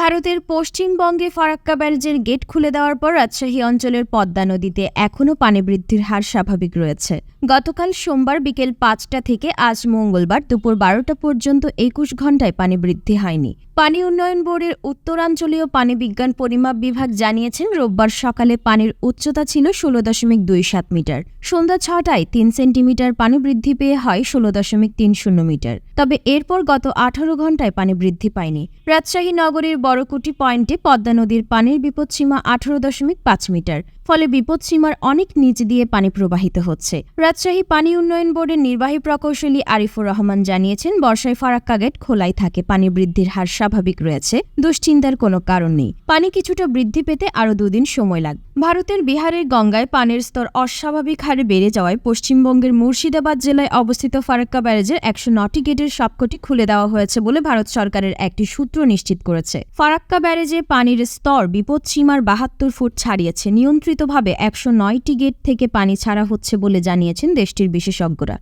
ভারতের পশ্চিমবঙ্গে ফারাক্কা ব্যারেজের গেট খুলে দেওয়ার পর রাজশাহী অঞ্চলের পদ্মা নদীতে এখনও পানি বৃদ্ধির হার স্বাভাবিক রয়েছে। গতকাল সোমবার বিকেল পাঁচটা থেকে আজ মঙ্গলবার দুপুর বারোটা পর্যন্ত একুশ ঘন্টায় পানি বৃদ্ধি হয়নি। পানি উন্নয়ন বোর্ডের উত্তরাঞ্চলীয় পানি বিজ্ঞান পরিমাপ বিভাগ জানিয়েছেন, রোববার সকালে পানির উচ্চতা ছিল ষোলো দশমিক দুই সাত মিটার। সন্ধ্যা ছটায় তিন সেন্টিমিটার পানি বৃদ্ধি পেয়ে হয় ষোলো দশমিক তিন শূন্য মিটার। তবে এরপর গত আঠারো ঘন্টায় পানি বৃদ্ধি পায়নি। রাজশাহী নগরীর বড়কুটি পয়েন্টে পদ্মা নদীর পানির বিপদসীমা আঠারো দশমিক পাঁচ মিটার, ফলে বিপদসীমার অনেক নিচ দিয়ে পানি প্রবাহিত হচ্ছে। রাজশাহী পানি উন্নয়ন বোর্ডের নির্বাহী প্রকৌশলী আরিফুর রহমান জানিয়েছেন, বর্ষায় ফারাক্কা গেট খোলাই থাকে, পানি বৃদ্ধির হার স্বাভাবিক রয়েছে, দুশ্চিন্তার কোনো কারণ নেই। পানি কিছুটা বৃদ্ধি পেতে আরও দুদিন সময় লাগবে। ভারতের বিহারের গঙ্গায় পানির স্তর অস্বাভাবিক হারে বেড়ে যাওয়ায় পশ্চিমবঙ্গের মুর্শিদাবাদ জেলায় অবস্থিত ফারাক্কা ব্যারেজের একশো নটি গেটের সবকটি খুলে দেওয়া হয়েছে বলে ভারত সরকারের একটি সূত্র নিশ্চিত করেছে। ফারাক্কা ব্যারেজে পানির স্তর বিপদসীমার বাহাত্তর ফুট ছাড়িয়েছে। নিয়ন্ত্রিতভাবে একশো নয়টি গেট থেকে পানি ছাড়া হচ্ছে বলে জানিয়েছেন দেশটির বিশেষজ্ঞরা।